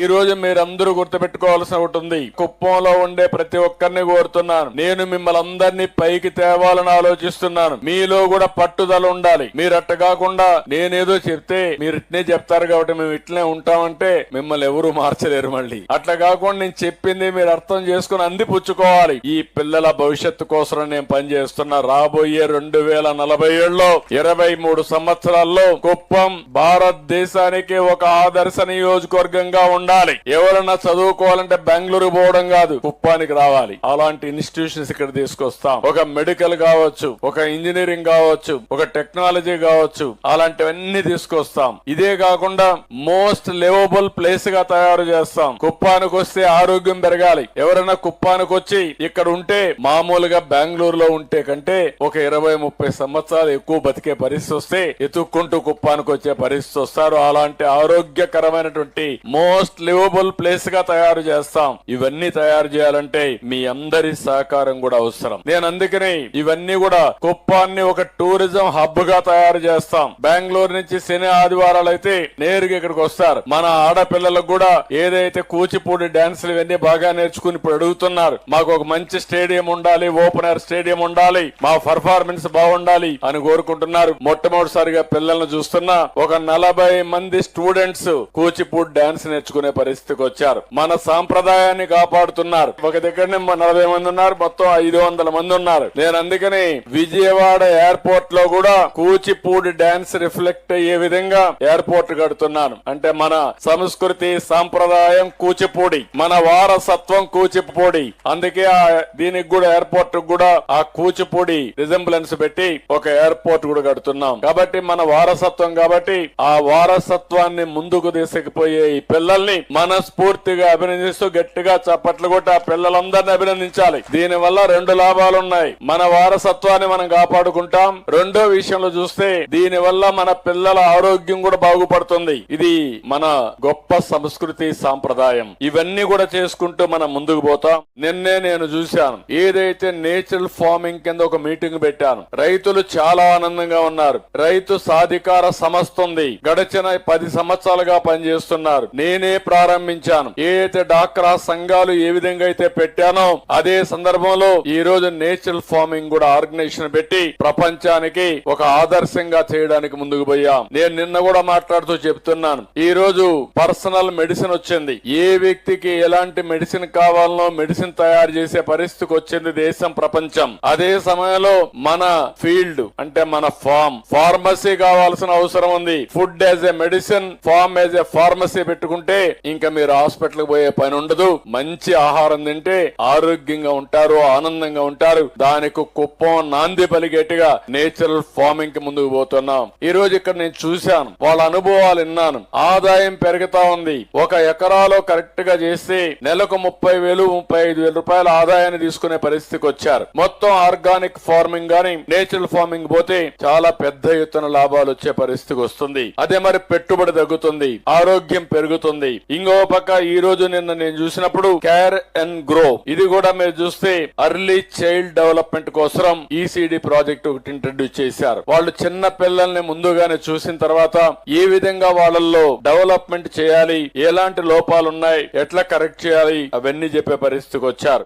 ఈ రోజు మీరందరూ గుర్తుపెట్టుకోవాల్సిన ఒకటి ఉంది. కుప్పంలో ఉండే ప్రతి ఒక్కరిని కోరుతున్నాను. నేను మిమ్మల్ని అందరినీ పైకి తేవాలని ఆలోచిస్తున్నాను. మీలో కూడా పట్టుదల ఉండాలి. మీరు అట్ట కాకుండా నేనేదో చెప్తే మీరు ఇట్నే చెప్తారు కాబట్టి మేము ఇట్లనే ఉంటామంటే మిమ్మల్ని ఎవరు మార్చలేరు మళ్ళీ. అట్లా కాకుండా నేను చెప్పింది మీరు అర్థం చేసుకుని అందిపుచ్చుకోవాలి. ఈ పిల్లల భవిష్యత్తు కోసం నేను పనిచేస్తున్నా రాబోయే రెండు వేల నలభై ఏడులో ఇరవై మూడు సంవత్సరాల్లో కుప్పం భారతదేశానికి ఒక ఆదర్శ నియోజకవర్గంగా ఉండాలి. ఎవరన్నా చదువుకోవాలంటే బెంగళూరు పోవడం కాదు కుప్పానికి రావాలి. అలాంటి ఇన్స్టిట్యూషన్స్ ఇక్కడ తీసుకొస్తాం. ఒక మెడికల్ కావచ్చు ఒక ఇంజనీరింగ్ కావచ్చు ఒక టెక్నాలజీ కావచ్చు అలాంటివన్నీ తీసుకొస్తాం. ఇదే కాకుండా మోస్ట్ లివబుల్ ప్లేస్గా తయారు చేస్తాం. కుప్పానికి వస్తే ఆరోగ్యం పెరగాలి. ఎవరైనా కుప్పానికి వచ్చి ఇక్కడ ఉంటే మామూలుగా బెంగళూరులో ఉంటే కంటే ఒక ఇరవై ముప్పై సంవత్సరాలు ఎక్కువ బతికే పరిస్థితి వస్తే ఎత్తుక్కుంటూ కుప్పానికి వచ్చే పరిస్థితి వస్తారు. అలాంటి ఆరోగ్యకరమైనటువంటి మోస్ట్ లివబుల్ ప్లేస్గా తయారు చేస్తాం. ఇవన్నీ తయారు చేయాలంటే మీ అందరి సహకారం కూడా అవసరం. నేను అందుకని ఇవన్నీ కూడా కుప్పాన్ని ఒక టూరిజం హబ్గా తయారు చేస్తాం. బెంగళూరు నుంచి శని ఆదివారాలు అయితే నేరుగా ఇక్కడికి వస్తారు. మన ఆడపిల్లలకు కూడా ఏదైతే కూచిపూడి డాన్సులు ఇవన్నీ బాగా నేర్చుకుని ఇప్పుడు అడుగుతున్నారు మాకు ఒక మంచి స్టేడియం ఉండాలి ఓపెన్ ఎయిర్ స్టేడియం ఉండాలి మా పర్ఫార్మెన్స్ బాగుండాలి అని కోరుకుంటున్నారు. మొట్టమొదటిసారిగా పిల్లల్ని చూస్తున్నా ఒక నలభై మంది స్టూడెంట్స్ కూచిపూడి డాన్స్ నేర్చుకుని పరిస్థితికి వచ్చారు. మన సాంప్రదాయాన్ని కాపాడుతున్నారు. ఒక దగ్గరనే నలభై మంది ఉన్నారు. మొత్తం ఐదు వందల మంది ఉన్నారు. నేను అందుకని విజయవాడ ఎయిర్పోర్ట్లో కూడా కూచిపూడి డాన్స్ రిఫ్లెక్ట్ అయ్యే విధంగా ఎయిర్పోర్ట్ కడుతున్నాను. అంటే మన సంస్కృతి సాంప్రదాయం కూచిపూడి. మన వారసత్వం కూచిపూడి. అందుకే ఆ దీనికి కూడా ఎయిర్పోర్ట్ కూడా ఆ కూచిపూడి రిజంబ్లెన్స్ పెట్టి ఒక ఎయిర్పోర్ట్ కూడా కడుతున్నాం. కాబట్టి మన వారసత్వం కాబట్టి ఆ వారసత్వాన్ని ముందుకు తీసుకుపోయే ఈ పిల్లల్ని మనస్ఫూర్తిగా అభినందిస్తూ గట్టిగా చప్పట్లు కొట్టి ఆ పిల్లలందరినీ అభినందించాలి. దీని వల్ల రెండు లాభాలు ఉన్నాయి మన వారసత్వాన్ని మనం కాపాడుకుంటాం. రెండో విషయంలో చూస్తే దీని వల్ల మన పిల్లల ఆరోగ్యం కూడా బాగుపడుతుంది. ఇది మన గొప్ప సంస్కృతి సాంప్రదాయం. ఇవన్నీ కూడా చేసుకుంటూ మనం ముందుకు పోతాం. నిన్నే నేను చూశాను. ఏదైతే నేచురల్ ఫార్మింగ్ కింద ఒక మీటింగ్ పెట్టాను. రైతులు చాలా ఆనందంగా ఉన్నారు. రైతు సాధికార సంస్థ ఉంది. గడిచిన పది సంవత్సరాలుగా పనిచేస్తున్నారు. నేనే ప్రారంభించాను. ఏదైతే డాక్రా సంఘాలు ఏ విధంగా అయితే పెట్టానో అదే సందర్భంలో ఈ రోజు నేచురల్ ఫార్మింగ్ కూడా ఆర్గనైజేషన్ పెట్టి ప్రపంచానికి ఒక ఆదర్శంగా చేయడానికి ముందుకు పోయాం. నేను నిన్న కూడా మాట్లాడుతూ చెప్తున్నాను. ఈ రోజు పర్సనల్ మెడిసిన్ వచ్చింది. ఏ వ్యక్తికి ఎలాంటి మెడిసిన్ కావాలనో మెడిసిన్ తయారు చేసే పరిస్థితికి వచ్చింది దేశం ప్రపంచం. అదే సమయంలో మన ఫీల్డ్ అంటే మన ఫార్మ్ ఫార్మసీ కావాల్సిన అవసరం ఉంది. Food as a medicine farm as a pharmacy పెట్టుకుంటే ఇంకా మీరు హాస్పిటల్ పోయే పని ఉండదు. మంచి ఆహారం తింటే ఆరోగ్యంగా ఉంటారు ఆనందంగా ఉంటారు. దానికి కుప్పం నాంది పలిగేట్టుగా నేచురల్ ఫార్మింగ్కి ముందుకు పోతున్నాం. ఈ రోజు ఇక్కడ నేను చూశాను వాళ్ళ అనుభవాలు విన్నాను. ఆదాయం పెరుగుతా ఉంది. ఒక ఎకరాలో కరెక్ట్గా చేస్తే నెలకు ముప్పై వేలు ముప్పై ఐదు వేల రూపాయల ఆదాయాన్ని తీసుకునే పరిస్థితికి వచ్చారు. మొత్తం ఆర్గానిక్ ఫార్మింగ్ గాని నేచురల్ ఫార్మింగ్ పోతే చాలా పెద్ద ఎత్తున లాభాలు వచ్చే పరిస్థితికి వస్తుంది. అదే మరి పెట్టుబడి తగ్గుతుంది ఆరోగ్యం పెరుగుతుంది. ఇంకో పక్క ఈ రోజు నిన్న నేను చూసినప్పుడు కేర్ అండ్ గ్రో ఇది కూడా మీరు చూస్తే అర్లీ చైల్డ్ డెవలప్మెంట్ కోసం ఈసీడీ ప్రాజెక్ట్ ఒకటి ఇంట్రడ్యూస్ చేశారు. వాళ్ళు చిన్న పిల్లల్ని ముందుగానే చూసిన తర్వాత ఏ విధంగా వాళ్ళల్లో డెవలప్మెంట్ చేయాలి ఎలాంటి లోపాలున్నాయి ఎట్లా కరెక్ట్ చేయాలి అవన్నీ చెప్పే పరిస్థితికి వచ్చారు.